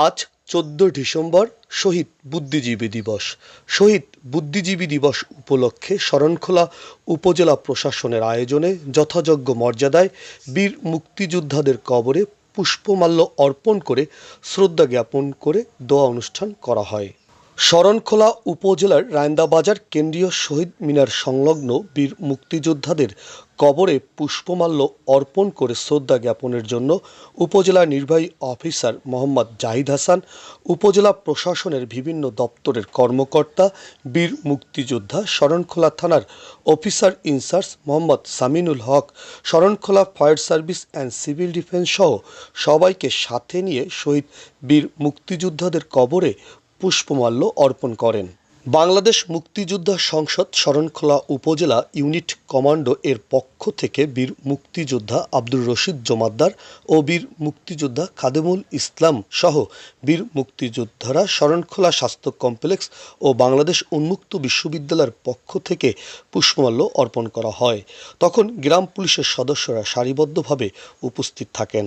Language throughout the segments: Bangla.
আজ চোদ্দ ডিসেম্বর শহীদ বুদ্ধিজীবী দিবস। শহীদ বুদ্ধিজীবী দিবস উপলক্ষে শরণখোলা উপজেলা প্রশাসনের আয়োজনে যথাযোগ্য মর্যাদায় বীর মুক্তিযোদ্ধাদের কবরে পুষ্পমাল্য অর্পণ করে শ্রদ্ধা জ্ঞাপন করে দোয়া অনুষ্ঠান করা হয়। শরণখোলা উপজেলার রায়ন্দাবাজার কেন্দ্রীয় শহীদ মিনার সংলগ্ন বীর মুক্তিযোদ্ধাদের কবরে পুষ্পমাল্য অর্পণ করে শ্রদ্ধা জ্ঞাপনের জন্য উপজেলা নির্বাহী অফিসার মোহাম্মদ জাহিদ হাসান, উপজেলা প্রশাসনের বিভিন্ন দপ্তরের কর্মকর্তা, বীর মুক্তিযোদ্ধা, শরণখোলা থানার officer in charge Mohammad Saminul Haque, Sarankhola fire service and civil defence সহ সবাইকে সাথে নিয়ে শহীদ বীর মুক্তিযোদ্ধাদের কবরে পুষ্পমাল্য অর্পণ করেন। বাংলাদেশ মুক্তিযোদ্ধা সংসদ শরণখোলা উপজেলা ইউনিট কমান্ডো এর পক্ষ থেকে বীর মুক্তিযোদ্ধা আব্দুর রশিদ জমাদ্দার ও বীর মুক্তিযোদ্ধা খাদেমুল ইসলাম সহ বীর মুক্তিযোদ্ধারা শরণখোলা স্বাস্থ্য কমপ্লেক্স ও বাংলাদেশ উন্মুক্ত বিশ্ববিদ্যালয়ের পক্ষ থেকে পুষ্পমাল্য অর্পণ করা হয়। তখন গ্রাম পুলিশের সদস্যরা সারিবদ্ধভাবে উপস্থিত থাকেন।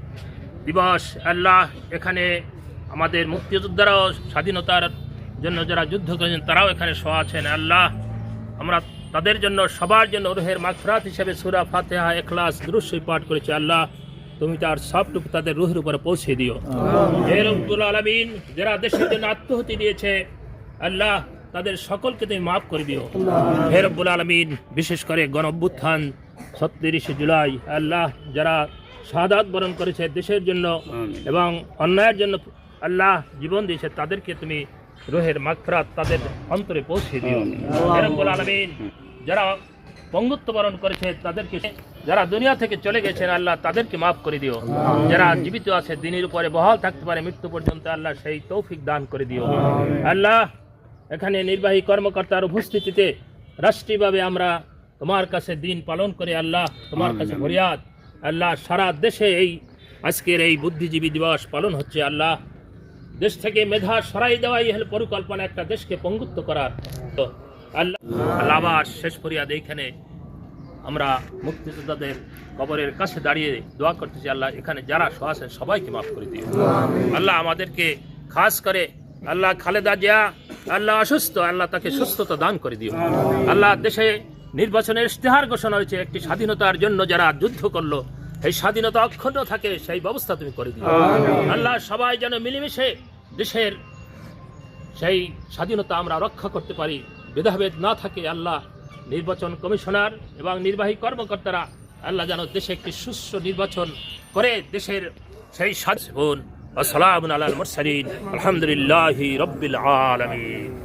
দিবস আল্লাহ এখানে আমাদের মুক্তিযোদ্ধারাও স্বাধীনতার জন্য যারা যুদ্ধ করেছেন তারাও এখানে শোয়া আছেন। আল্লাহ আমরা তাদের জন্য সবার জন্য রুহের মাগফরাত হিসেবে সুরা ফাতেহা এখলাস দুরুশ্বই পাঠ করেছি। আল্লাহ তুমি তার সবটুকু তাদের রুহের উপরে পৌঁছে দিও। হে রব্বুল আলমিন যারা দেশের জন্য আত্মহতি দিয়েছে আল্লাহ তাদের সকলকে তুমি মাফ করে দিও। হে রব্বুল আলমিন বিশেষ করে গণ অভ্যুত্থান ছত্রিশে জুলাই আল্লাহ যারা শাহাদাত বরণ করেছে দেশের জন্য এবং অন্যায়ের জন্য আল্লাহ জীবন দিয়েছে তাদেরকে তুমি রোহের মাগফরাত তাদের অন্তরে পৌঁছে দিও। যারা পঙ্গুত্ব বরণ করেছে তাদেরকে যারা দুনিয়া থেকে চলে গেছেন আল্লাহ তাদেরকে মাফ করে দিও। যারা জীবিত আছে দিনের উপরে বহাল থাকতে পারে মৃত্যু পর্যন্ত আল্লাহ সেই তৌফিক দান করে দিও। আল্লাহ এখানে নির্বাহী কর্মকর্তার উপস্থিতিতে রাষ্ট্রীয়ভাবে আমরা তোমার কাছে দিন পালন করে আল্লাহ তোমার কাছে ফরিয়াদ আল্লাহ সারা দেশে এই আজকের এই বুদ্ধিজীবী দিবস পালন হচ্ছে আল্লাহ। দেশ থেকে মেধা সরাই দেওয়াই হল পরিকল্পনা একটা দেশকে পঙ্গুত্ব করার। তো আল্লাহ আল্লাহ আবার শেষ ফরিয়াদ এইখানে আমরা মুক্তিযোদ্ধাদের কবরের কাছে দাঁড়িয়ে দোয়া করতেছি আল্লাহ এখানে যারা সহ আছেন সবাইকে মাফ করে দিও। আল্লাহ আমাদেরকে খাস করে আল্লাহ খালেদা জিয়া আল্লাহ অসুস্থ আল্লাহ তাকে সুস্থতা দান করে দিও। আল্লাহ দেশে নির্বাচনের ইশতেহার ঘোষণা হয়েছে একটি স্বাধীনতার জন্য যারা যুদ্ধ করল এই স্বাধীনতা অক্ষুণ্ণ থাকে সেই ব্যবস্থা তুমি করে দিও। আল্লাহ সবাই যেন মিলেমিশে দেশের সেই স্বাধীনতা আমরা রক্ষা করতে পারি। ভেদাভেদ না থাকে আল্লাহ নির্বাচন কমিশনার এবং নির্বাহী কর্মকর্তারা আল্লাহ যেন দেশে একটি সুষ্ঠু নির্বাচন করে দেশের সেই স্বাধীন আসসালামু আলাল মুরসালিন আলহামদুলিল্লাহি রব্বিল আলামিন।